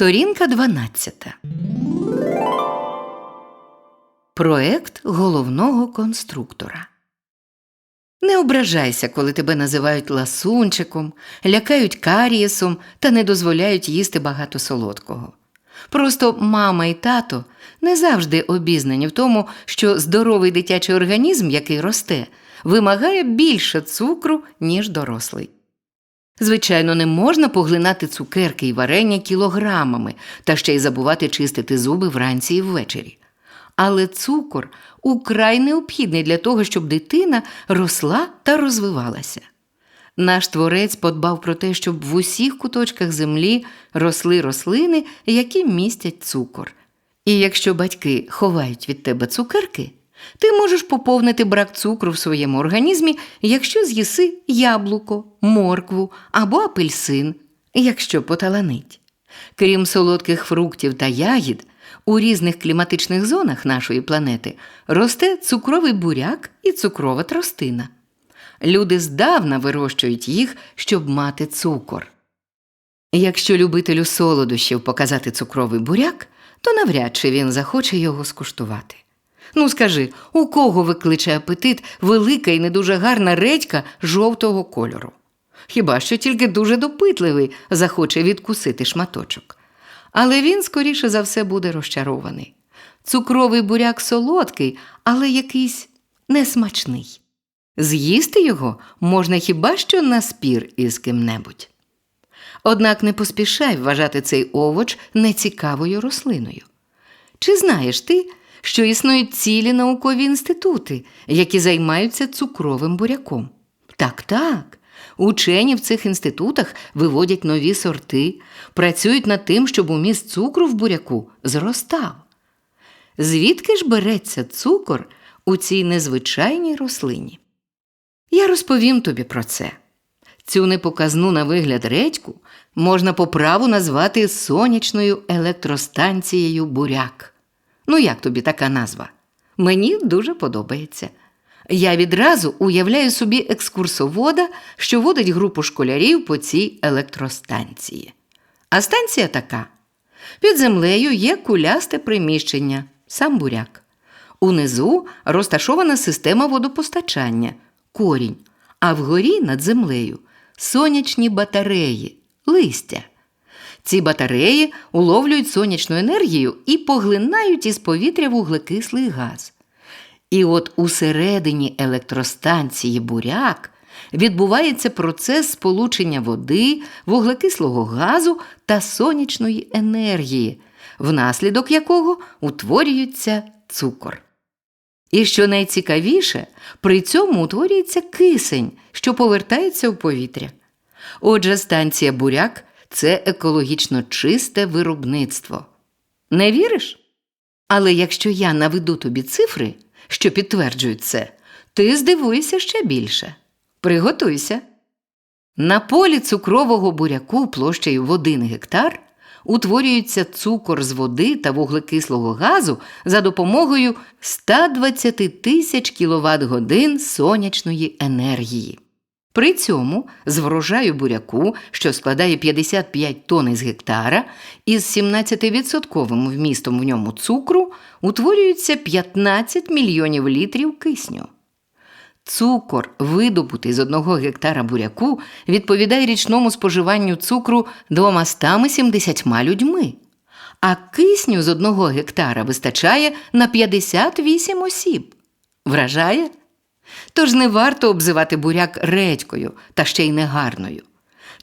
Сторінка 12. Проект головного конструктора. Не ображайся, коли тебе називають ласунчиком, лякають карієсом та не дозволяють їсти багато солодкого. Просто мама і тато не завжди обізнані в тому, що здоровий дитячий організм, який росте, вимагає більше цукру, ніж дорослий. Звичайно, не можна поглинати цукерки і варення кілограмами та ще й забувати чистити зуби вранці і ввечері. Але цукор украй необхідний для того, щоб дитина росла та розвивалася. Наш творець подбав про те, щоб в усіх куточках землі росли рослини, які містять цукор. І якщо батьки ховають від тебе цукерки, ти можеш поповнити брак цукру в своєму організмі, якщо з'їси яблуко, моркву або апельсин, якщо поталанить. Крім солодких фруктів та ягід, у різних кліматичних зонах нашої планети росте цукровий буряк і цукрова тростина. Люди здавна вирощують їх, щоб мати цукор. Якщо любителю солодощів показати цукровий буряк, то навряд чи він захоче його скуштувати. Ну скажи, у кого викличе апетит велика і не дуже гарна редька жовтого кольору? Хіба що тільки дуже допитливий захоче відкусити шматочок. Але він, скоріше за все, буде розчарований. Цукровий буряк солодкий, але якийсь несмачний. З'їсти його можна хіба що на спір із ким-небудь. Однак не поспішай вважати цей овоч нецікавою рослиною. Чи знаєш ти, що існують цілі наукові інститути, які займаються цукровим буряком? Так, так. Учені в цих інститутах виводять нові сорти, працюють над тим, щоб уміст цукру в буряку зростав. Звідки ж береться цукор у цій незвичайній рослині? Я розповім тобі про це. Цю непоказну на вигляд редьку можна по праву назвати сонячною електростанцією буряк. Ну, як тобі така назва? Мені дуже подобається. Я відразу уявляю собі екскурсовода, що водить групу школярів по цій електростанції. А станція така: під землею є кулясте приміщення, сам буряк. Унизу розташована система водопостачання, корінь, а вгорі над землею сонячні батареї, листя. Ці батареї уловлюють сонячну енергію і поглинають із повітря вуглекислий газ. І от усередині електростанції буряк відбувається процес сполучення води, вуглекислого газу та сонячної енергії, внаслідок якого утворюється цукор. І що найцікавіше, при цьому утворюється кисень, що повертається в повітря. Отже, станція буряк це екологічно чисте виробництво. Не віриш? Але якщо я наведу тобі цифри, що підтверджують це, ти здивуєшся ще більше. Приготуйся. На полі цукрового буряку площею в 1 гектар утворюється цукор з води та вуглекислого газу за допомогою 120 тисяч кВт годин сонячної енергії. При цьому з врожаю буряку, що складає 55 тонн із гектара, із 17% вмістом в ньому цукру утворюється 15 мільйонів літрів кисню. Цукор, видобутий з одного гектара буряку, відповідає річному споживанню цукру 270 людьми, а кисню з одного гектара вистачає на 58 осіб. Вражає? Тож не варто обзивати буряк редькою та ще й негарною.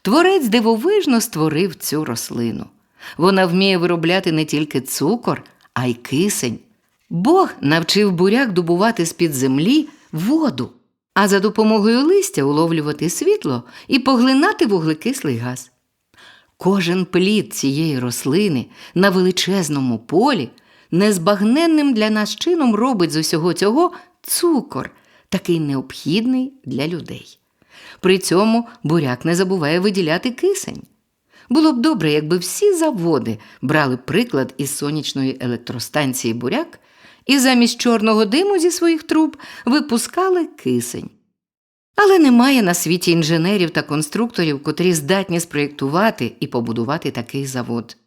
Творець дивовижно створив цю рослину. Вона вміє виробляти не тільки цукор, а й кисень. Бог навчив буряк добувати з-під землі воду, а за допомогою листя уловлювати світло і поглинати вуглекислий газ. Кожен плід цієї рослини на величезному полі незбагненним для нас чином робить з усього цього цукор, такий необхідний для людей. При цьому буряк не забуває виділяти кисень. Було б добре, якби всі заводи брали приклад із сонячної електростанції буряк і замість чорного диму зі своїх труб випускали кисень. Але немає на світі інженерів та конструкторів, котрі здатні спроєктувати і побудувати такий завод.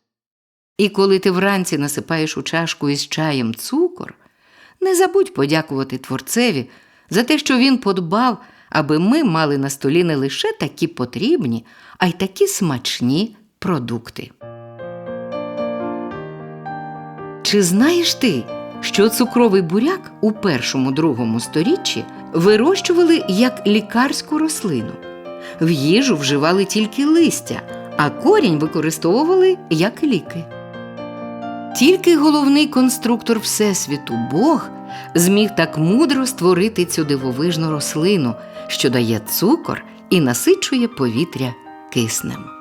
І коли ти вранці насипаєш у чашку із чаєм цукор, не забудь подякувати творцеві за те, що він подбав, аби ми мали на столі не лише такі потрібні, а й такі смачні продукти. Чи знаєш ти, що цукровий буряк у першому-другому сторіччі вирощували як лікарську рослину? В їжу вживали тільки листя, а корінь використовували як ліки. Тільки головний конструктор Всесвіту Бог зміг так мудро створити цю дивовижну рослину, що дає цукор і насичує повітря киснем.